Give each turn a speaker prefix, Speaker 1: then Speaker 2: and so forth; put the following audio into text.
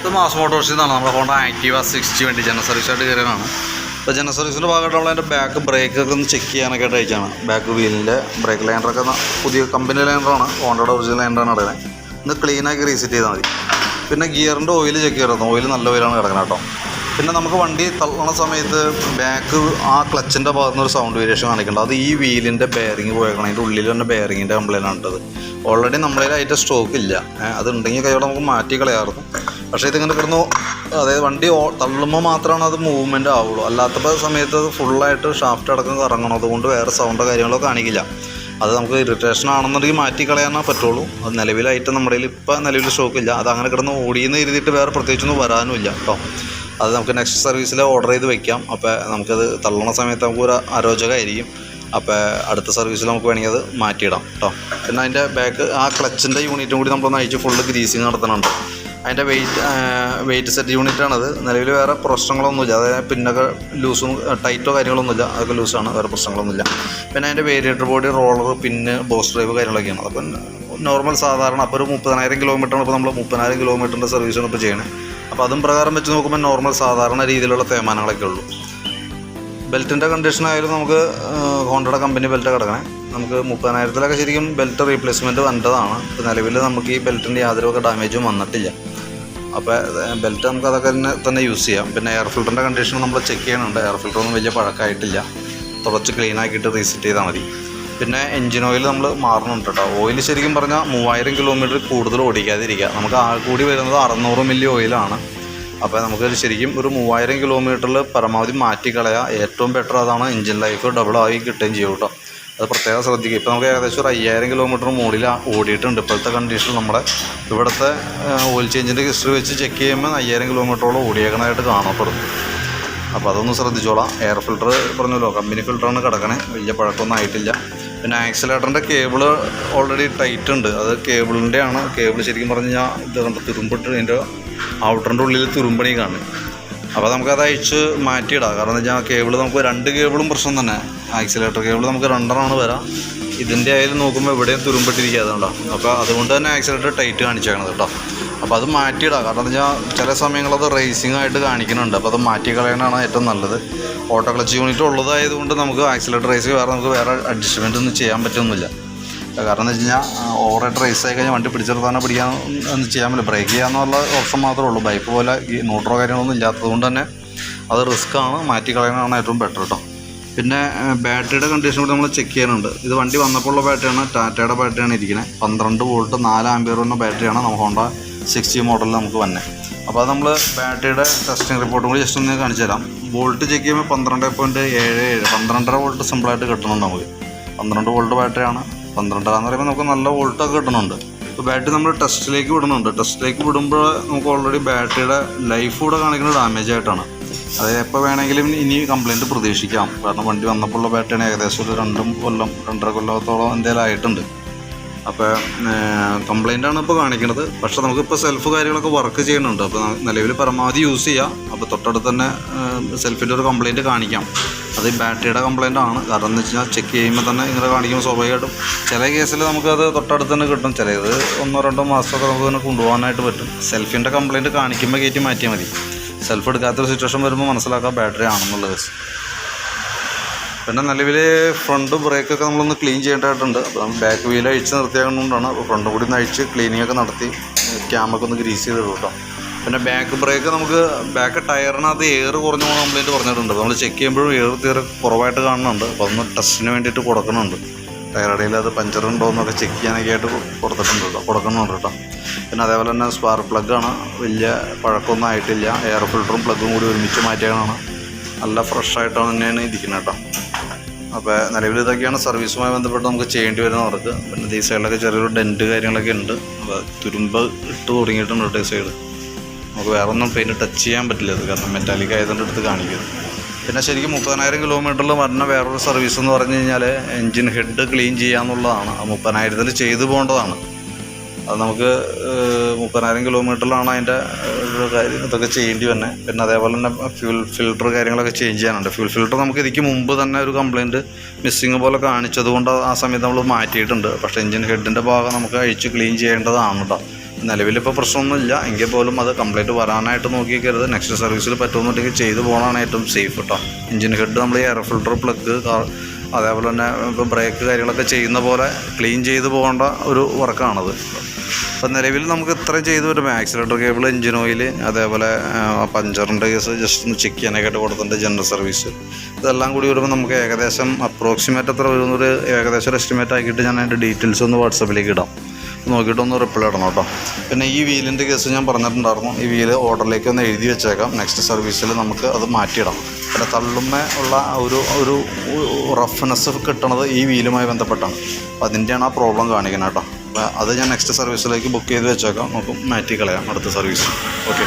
Speaker 1: ഇത് മാസ് മോട്ടോർസിൽ നിന്നാണ്. നമ്മുടെ ഹോണ്ട ആക്റ്റീവ സിക്സ്റ്റി വേണ്ടി ജനറൽ സർവീസ് സർവീസായിട്ട് കയറിയതാണ്. അപ്പോൾ ജനറൽ സർവീസിന്റെ ഭാഗമായിട്ടുള്ള അതിന്റെ ബാക്ക് ബ്രേക്കൊക്കെ ഒന്ന് ചെക്ക് ചെയ്യാനൊക്കെ ആയിട്ട് അയച്ചാണ് ബാക്ക് വീലിന്റെ ബ്രേക്ക് ലൈനറൊക്കെ ന- പുതിയ കമ്പനി ലൈനറാണ് ഹോണ്ടയുടെ ഒറിജിനൽ ലൈനറാണ് ഇടുന്നത് ഒന്ന് ക്ലീനാക്കി റീസെറ്റ് ചെയ്താൽ മതി. പിന്നെ ഗിയറിന്റെ ഓയിൽ ചെക്ക് ചെയ്തിരുന്നു ഓയിൽ നല്ല ഓയിലാണ് കിടക്കുന്നത് കേട്ടോ. പിന്നെ നമുക്ക് വണ്ടി തള്ളണ സമയത്ത് ബാക്ക് ആ ക്ലച്ചിന്റെ ഭാഗത്തുനിന്ന് ഒരു സൗണ്ട് വേരിയേഷൻ കാണിക്കുന്നുണ്ട് അത് ഈ വീലിന്റെ ബെയറിങ് പോയേക്കണം. അതിന്റെ ഉള്ളിൽ തന്നെ ബെയറിങ്ങിന്റെ കംപ്ലൈന്റ് ആണ് ഉള്ളത് ഓൾറെഡി നമ്മളതിൽ അതിന്റെ സ്റ്റോക്ക് ഇല്ല. ഏ, അത് ഉണ്ടെങ്കിൽ കൈയോടെ നമുക്ക് മാറ്റി കളയാറുണ്ട് പക്ഷേ ഇതിങ്ങനെ കിടന്നു അതായത് വണ്ടി തള്ളുമ്പോൾ മാത്രമാണ് അത് മൂവ്മെന്റ് ആവുള്ളൂ. അല്ലാത്ത സമയത്ത് അത് ഫുള്ളായിട്ട് ഷാഫ്റ്റ് അടക്കം കറങ്ങണം. അതുകൊണ്ട് വേറെ സൗണ്ടോ കാര്യങ്ങളോ കാണിക്കില്ല. അത് നമുക്ക് ഇറിറ്റേഷൻ ആണെന്നുണ്ടെങ്കിൽ മാറ്റി കളയാനേ പറ്റുള്ളൂ. അത് നിലവിലായിട്ട് നമ്മുടെ കയ്യിൽ ഇപ്പം നിലവിൽ സ്റ്റോക്ക് ഇല്ല. അത് അങ്ങനെ കിടന്ന് ഓടിയെന്ന് എഴുതിയിട്ട് വേറെ പ്രത്യേകിച്ചൊന്നും വരാനും ഇല്ല കേട്ടോ. അത് നമുക്ക് നെക്സ്റ്റ് സർവീസിൽ ഓർഡർ ചെയ്ത് വെക്കാം. അപ്പോൾ നമുക്കത് തള്ളണ സമയത്ത് നമുക്ക് ഒരു അരോചകമായിരിക്കും അപ്പോൾ അടുത്ത സർവീസിൽ നമുക്ക് വേണമെങ്കിൽ അത് മാറ്റിയിടാം കേട്ടോ പിന്നെ അതിന്റെ ബാക്ക് ആ ക്ലച്ചിന്റെ യൂണിറ്റും കൂടി നമ്മളൊന്ന് അയച്ച് ഫുള്ള് ഗ്രീസിങ് നടത്തുന്നുണ്ട് അതിന്റെ വെയിറ്റ് വെയിറ്റ് സെറ്റ് യൂണിറ്റാണത് നിലവിൽ വേറെ പ്രശ്നങ്ങളൊന്നുമില്ല. അതായത് പിന്നൊക്കെ ലൂസും ടൈറ്റോ കാര്യങ്ങളൊന്നുമില്ല. അതൊക്കെ ലൂസാണ് വേറെ പ്രശ്നങ്ങളൊന്നുമില്ല. പിന്നെ അതിന്റെ വേരിയേറ്റർ ബോഡി റോളർ പിന്നെ ബോസ് ഡ്രൈവ് കാര്യങ്ങളൊക്കെയാണ്. അപ്പം നോർമൽ സാധാരണ അപ്പോൾ ഒരു മുപ്പതിനായിരം കിലോമീറ്ററാണ് ഇപ്പോൾ നമ്മൾ മുപ്പതിനായിരം കിലോമീറ്ററിന്റെ സർവീസാണ് ഇപ്പോൾ ചെയ്യണത് അപ്പോൾ അതും പ്രകാരം വെച്ച് നോക്കുമ്പോൾ നോർമൽ സാധാരണ രീതിയിലുള്ള തേമാനങ്ങളൊക്കെ ഉള്ളൂ. ബെൽറ്റിന്റെ കണ്ടീഷൻ ആയാലും നമുക്ക് ഹോണ്ടയുടെ കമ്പനി ബെൽറ്റ് കിടക്കണേ. നമുക്ക് മുപ്പതിനായിരത്തിലൊക്കെ ശരിക്കും ബെൽറ്റ് റീപ്ലേസ്മെന്റ് വന്നതാണ്. ഇപ്പോൾ നിലവിൽ നമുക്ക് ഈ ബെൽറ്റിന്റെ യാതൊരു ഡാമേജും വന്നിട്ടില്ല. അപ്പോൾ ബെൽറ്റ് നമുക്ക് അതൊക്കെ തന്നെ തന്നെ യൂസ് ചെയ്യാം. പിന്നെ എയർ ഫിൽറ്ററിന്റെ കണ്ടീഷൻ നമ്മൾ ചെക്ക് ചെയ്യണുണ്ട്. എയർ ഫിൽറ്ററൊന്നും വലിയ പഴക്കമായിട്ടില്ല. തുടച്ച് ക്ലീൻ ആക്കിയിട്ട് റീസെറ്റ് ചെയ്താൽ മതി. പിന്നെ എൻജിൻ ഓയിൽ നമ്മൾ മാറുന്നുണ്ട് കേട്ടോ ഓയിൽ ശരിക്കും പറഞ്ഞാൽ മൂവായിരം കിലോമീറ്റർ കൂടുതൽ ഓടിക്കാതിരിക്കുക. നമുക്ക് ആ കൂടി വരുന്നത് അറുന്നൂറ് മില്ലി ഓയിലാണ് അപ്പോൾ നമുക്ക് ശരിക്കും ഒരു മൂവായിരം കിലോമീറ്ററിൽ പരമാവധി മാറ്റിക്കളയാം ഏറ്റവും ബെറ്റർ അതാണ് എൻജിൻ ലൈഫ് ഡബിൾ ആയി കിട്ടുകയും ചെയ്യും കേട്ടോ. അത് പ്രത്യേകം ശ്രദ്ധിക്കുക. ഇപ്പോൾ നമുക്ക് ഏകദേശം ഒരു അയ്യായിരം കിലോമീറ്റർ മുകളിൽ ഓടിയിട്ടുണ്ട്. ഇപ്പോഴത്തെ കണ്ടീഷൻ നമ്മുടെ ഇവിടുത്തെ ഓയിൽ ചേഞ്ചിന്റെ ഹിസ്റ്ററി വെച്ച് ചെക്ക് ചെയ്യുമ്പോൾ അയ്യായിരം കിലോമീറ്ററോളം ഓടിയേക്കണതായിട്ട് കാണപ്പെടും. അപ്പോൾ അതൊന്ന് ശ്രദ്ധിച്ചോളാം. എയർ ഫിൽറ്റർ പറഞ്ഞല്ലോ കമ്പനി ഫിൽറ്ററാണ് കിടക്കണേ. വലിയ പഴക്കമൊന്നും ആയിട്ടില്ല. പിന്നെ ആക്സിലേറ്ററിന്റെ കേബിൾ ഓൾറെഡി ടൈറ്റ് ഉണ്ട്. അത് കേബിളിന്റെ ആണ് കേബിൾ ശരിക്കും പറഞ്ഞു കഴിഞ്ഞാൽ ഇത് കണ്ട് തുരുമ്പിട്ട് അതിന്റെ ഔട്ടറിന്റെ ഉള്ളിൽ തുരുമ്പണി കാണും. അപ്പോൾ നമുക്കത് അയച്ച് മാറ്റിയിടാം. കാരണം എന്താ വെച്ചാൽ കേബിൾ നമുക്ക് രണ്ട് കേബിളും പ്രശ്നം തന്നെ. ആക്സിലേറ്റർ കേബിൾ നമുക്ക് രണ്ടെണ്ണമാണ് വരാം. ഇതിന്റെ ആയാലും നോക്കുമ്പോൾ എവിടെയും തുരുമ്പിട്ടിരിക്കുക അതുകൊണ്ടോ. അപ്പോൾ അതുകൊണ്ട് തന്നെ ആക്സിലേറ്റർ ടൈറ്റ് കാണിച്ചേക്കണത് കേട്ടോ. അപ്പോൾ അത് മാറ്റിയിടാം. കാരണം എന്ന് വെച്ചാൽ ചില സമയങ്ങളത് റേസിംഗ് ആയിട്ട് കാണിക്കുന്നുണ്ട്. അപ്പോൾ അത് മാറ്റി കളയാനാണ് ഏറ്റവും നല്ലത്. ഓട്ടോ ക്ലച്ച് യൂണിറ്റ് ഉള്ളതായതുകൊണ്ട് നമുക്ക് ആക്സിലേറ്റർ റേസ് വേറെ നമുക്ക് വേറെ അഡ്ജസ്റ്റ്മെന്റ് ഒന്നും ചെയ്യാൻ പറ്റുന്നില്ല. കാരണം എന്ന് വെച്ച് കഴിഞ്ഞാൽ ഓവറായിട്ട് റേസ് ആയി കഴിഞ്ഞാൽ വണ്ടി പിടിച്ചെടുത്താനോ പിടിക്കാൻ ഒന്നും ചെയ്യാൻ പറ്റില്ല. ബ്രേക്ക് ചെയ്യാമെന്നുള്ള ഓപ്ഷൻ മാത്രമേ ഉള്ളൂ. ബൈക്ക് പോലെ ഈ ന്യൂട്രോ കാര്യങ്ങളൊന്നും ഇല്ലാത്തതുകൊണ്ട് തന്നെ അത് റിസ്ക് ആണ്. മാറ്റി കളയാനാണ് ഏറ്റവും ബെറ്റർ കേട്ടോ പിന്നെ ബാറ്ററിയുടെ കണ്ടീഷൻ കൂടി നമ്മൾ ചെക്ക് ചെയ്യാനുണ്ട്. ഇത് വണ്ടി വന്നപ്പോൾ ഉള്ള ബാറ്ററിയാണ് ടാറ്റയുടെ ബാറ്ററിയാണ് ഇരിക്കുന്നത് പന്ത്രണ്ട് വോൾട്ട് നാല് ആംബിയർ എന്ന ബാറ്ററിയാണ് നമുക്ക് ഹോണ്ട സിക്സ്റ്റി മോഡലിൽ നമുക്ക് വന്നെ. അപ്പോൾ അത് നമ്മൾ ബാറ്ററിയുടെ ടെസ്റ്റിംഗ് റിപ്പോർട്ടും കൂടി ജസ്റ്റ് ഒന്ന് കാണിച്ചു തരാം. വോൾട്ട് ചെക്ക് ചെയ്യുമ്പോൾ പന്ത്രണ്ട് പോയിന്റ് ഏഴ് ഏഴ് പന്ത്രണ്ടര വോൾട്ട് സിമ്പിളായിട്ട് കിട്ടുന്നുണ്ട് നമുക്ക്. പന്ത്രണ്ട് വോൾട്ട് ബാറ്ററിയാണ് പന്ത്രണ്ടര എന്ന് പറയുമ്പോൾ നമുക്ക് നല്ല വോൾട്ടൊക്കെ കിട്ടുന്നുണ്ട് ഇപ്പോൾ ബാറ്ററി നമ്മൾ ടെസ്റ്റിലേക്ക് വിടുന്നുണ്ട്. ടെസ്റ്റിലേക്ക് വിടുമ്പോൾ നമുക്ക് ഓൾറെഡി ബാറ്ററിയുടെ ലൈഫ് കൂടെ കാണിക്കുന്ന ഡാമേജ് ആയിട്ടാണ്. അതായത് എപ്പോൾ വേണമെങ്കിലും ഇനി കംപ്ലയിന്റ് പ്രതീക്ഷിക്കാം. കാരണം വണ്ടി വന്നപ്പോഴുള്ള ബാറ്ററിയാണ് ഏകദേശം ഒരു രണ്ടും കൊല്ലം രണ്ടര കൊല്ലത്തോളം എന്തെങ്കിലും ആയിട്ടുണ്ട്. അപ്പോൾ കംപ്ലൈന്റാണ് ഇപ്പോൾ കാണിക്കുന്നത് പക്ഷേ നമുക്കിപ്പോൾ സെൽഫ് കാര്യങ്ങളൊക്കെ വർക്ക് ചെയ്യുന്നുണ്ട്. അപ്പോൾ നിലവിൽ പരമാവധി യൂസ് ചെയ്യാം. അപ്പോൾ തൊട്ടടുത്ത് തന്നെ സെൽഫിന്റെ ഒരു കംപ്ലൈന്റ് കാണിക്കാം. അത് ബാറ്ററിയുടെ കംപ്ലൈന്റ് ആണ്. കാരണം എന്ന് വെച്ച് കഴിഞ്ഞാൽ ചെക്ക് ചെയ്യുമ്പോൾ തന്നെ ഇങ്ങനെ കാണിക്കുമ്പോൾ സ്വാഭാവികമായിട്ടും ചില കേസിൽ നമുക്കത് തൊട്ടടുത്ത് തന്നെ കിട്ടും. ചിലത് ഒന്നോ രണ്ടോ മാസമൊക്കെ നമുക്ക് തന്നെ കൊണ്ടുപോകാനായിട്ട് പറ്റും. സെൽഫിന്റെ കംപ്ലൈന്റ് കാണിക്കുമ്പോൾ കയറ്റി മാറ്റിയാൽ മതി. സെൽഫ് എടുക്കാത്തൊരു സിറ്റുവേഷൻ വരുമ്പോൾ മനസ്സിലാക്കാം ബാറ്ററി ആണെന്നുള്ളത്. പിന്നെ നിലവിൽ ഫ്രണ്ട് ബ്രേക്കൊക്കെ നമ്മളൊന്ന് ക്ലീൻ ചെയ്യേണ്ടതായിട്ടുണ്ട്. അപ്പോൾ നമ്മൾ ബാക്ക് വീൽ അഴിച്ച് നിർത്തിയാകുന്നതുകൊണ്ടാണ് അപ്പോൾ ഫ്രണ്ട് കൂടി ഒന്ന് അഴിച്ച് ക്ലീനിങ് ഒക്കെ നടത്തി ക്യാമൊക്കെ ഒന്ന് ഗ്രീസ് ചെയ്ത് കേട്ടോ പിന്നെ ബാക്ക് ബ്രേക്ക് നമുക്ക് ബാക്ക് ടയറിനകത്ത് എയർ കുറഞ്ഞ കംപ്ലൈന്റ് പറഞ്ഞിട്ടുണ്ട്. നമ്മൾ ചെക്ക് ചെയ്യുമ്പോഴും എയർ തീരെ കുറവായിട്ട് കാണുന്നുണ്ട്. അപ്പോൾ അതൊന്ന് ടെസ്റ്റിന് വേണ്ടിയിട്ട് കൊടുക്കുന്നുണ്ട്. ടയറടയിൽ അത് പഞ്ചർ ഉണ്ടോ എന്നൊക്കെ ചെക്ക് ചെയ്യാനൊക്കെ ആയിട്ട് കൊടുത്തിട്ടുണ്ട് കേട്ടോ കൊടുക്കുന്നുണ്ട് കേട്ടോ പിന്നെ അതേപോലെ തന്നെ സ്പാർക്ക് പ്ലഗാണ് വലിയ പഴക്കമൊന്നും ആയിട്ടില്ല. എയർ ഫിൽറ്ററും പ്ലഗും കൂടി ഒരുമിച്ച് മാറ്റിയാണ് നല്ല ഫ്രഷായിട്ടാണ് തന്നെയാണ് ഇരിക്കുന്നത് കേട്ടോ അപ്പോൾ നിലവിൽ ഇതൊക്കെയാണ് സർവീസുമായി ബന്ധപ്പെട്ട് നമുക്ക് ചെയ്യേണ്ടി വരുന്ന വർക്ക് പിന്നെ ഈ സൈഡിലൊക്കെ ചെറിയൊരു ഡെന്റ് കാര്യങ്ങളൊക്കെ ഉണ്ട്. അപ്പോൾ തുരുമ്പ് ഇട്ട് തുടങ്ങിയിട്ടുണ്ട് കേട്ടോ ഈ സൈഡ് നമുക്ക് വേറെ ഒന്നും പെയിന്റ് ടച്ച് ചെയ്യാൻ പറ്റില്ല ഇത് കാരണം മെറ്റാലിക് ആയതുകൊണ്ട് എടുത്ത് കാണിക്കുന്നത് പിന്നെ ശരിക്കും മുപ്പതിനായിരം കിലോമീറ്ററിൽ വരുന്ന വേറൊരു സർവീസ് എന്ന് പറഞ്ഞു കഴിഞ്ഞാൽ എൻജിൻ ഹെഡ് ക്ലീൻ ചെയ്യാന്നുള്ളതാണ്. ആ മുപ്പതിനായിരത്തിൽ ചെയ്തു പോകേണ്ടതാണ്. അത് നമുക്ക് മുപ്പതിനായിരം കിലോമീറ്ററിലാണ് അതിന്റെ കാര്യം ഇതൊക്കെ ചെയ്യേണ്ടി വന്നെ പിന്നെ അതേപോലെ തന്നെ ഫ്യൂൽ ഫിൽട്ടർ കാര്യങ്ങളൊക്കെ ചേഞ്ച് ചെയ്യാനുണ്ട്. ഫ്യൂൽ ഫിൽട്ടർ നമുക്ക് ഇതിക്ക് മുമ്പ് തന്നെ ഒരു കംപ്ലയിന്റ് മിസ്സിങ് പോലെ കാണിച്ചതുകൊണ്ട് ആ സമയത്ത് നമ്മൾ മാറ്റിയിട്ടുണ്ട്. പക്ഷേ എഞ്ചിൻ ഹെഡിന്റെ ഭാഗം നമുക്ക് അഴിച്ച് ക്ലീൻ ചെയ്യേണ്ടതാണ് കേട്ടോ നിലവിലിപ്പോൾ പ്രശ്നമൊന്നുമില്ല. എങ്കിൽ പോലും അത് കംപ്ലൈന്റ് വരാനായിട്ട് നോക്കിക്കരുത് നെക്സ്റ്റ് സർവീസിൽ പറ്റുമെന്നുണ്ടെങ്കിൽ ചെയ്തു പോകണമാണ് ഏറ്റവും സേഫ് കേട്ടോ എഞ്ചിൻ ഹെഡ് നമ്മൾ എയർ ഫിൽട്ടർ പ്ലഗ് അതേപോലെ തന്നെ ഇപ്പം ബ്രേക്ക് കാര്യങ്ങളൊക്കെ ചെയ്യുന്ന പോലെ ക്ലീൻ ചെയ്ത് പോകേണ്ട ഒരു വർക്കാണത് അപ്പം നിലവിൽ നമുക്ക് ഇത്രയും ചെയ്ത് വരും ആക്സിലേറ്റർ കേബിൾ എഞ്ചിൻ ഓയിൽ അതേപോലെ പഞ്ചറിന്റെ കേസ് ജസ്റ്റ് ഒന്ന് ചെക്ക് ചെയ്യാനൊക്കെ ആയിട്ട് കൊടുത്തിട്ടുണ്ട് ജനറൽ സർവീസ് ഇതെല്ലാം കൂടി വരുമ്പോൾ നമുക്ക് ഏകദേശം അപ്രോക്സിമേറ്റ് എത്ര വരുന്നൊരു ഏകദേശം ഒരു എസ്റ്റിമേറ്റ് ആക്കിയിട്ട് ഞാൻ അതിന്റെ ഡീറ്റെയിൽസ് ഒന്ന് വാട്സപ്പിലേക്ക് ഇടാം. നോക്കിയിട്ടൊന്ന് റിപ്ലൈ ഇടണം കേട്ടോ. പിന്നെ ഈ വീലിന്റെ കേസ് ഞാൻ പറഞ്ഞിട്ടുണ്ടായിരുന്നു. ഈ വീൽ ഓർഡറിലേക്ക് ഒന്ന് എഴുതി വെച്ചേക്കാം. നെക്സ്റ്റ് സർവീസിൽ നമുക്ക് അത് മാറ്റിയിടാം. പിന്നെ തള്ളുമ്മ ഉള്ള ഒരു ഒരു റഫ്നെസ് കിട്ടണത് ഈ വീലുമായി ബന്ധപ്പെട്ടാണ്. അപ്പോൾ അതിന്റെയാണ് ആ പ്രോബ്ലം കാണിക്കുന്നത് കേട്ടോ. അത് ഞാൻ നെക്സ്റ്റ് സർവീസിലേക്ക് ബുക്ക് ചെയ്ത് വെച്ചേക്കാം. നമുക്ക് മാറ്റി കളയാം അടുത്ത സർവീസ് ഓക്കെ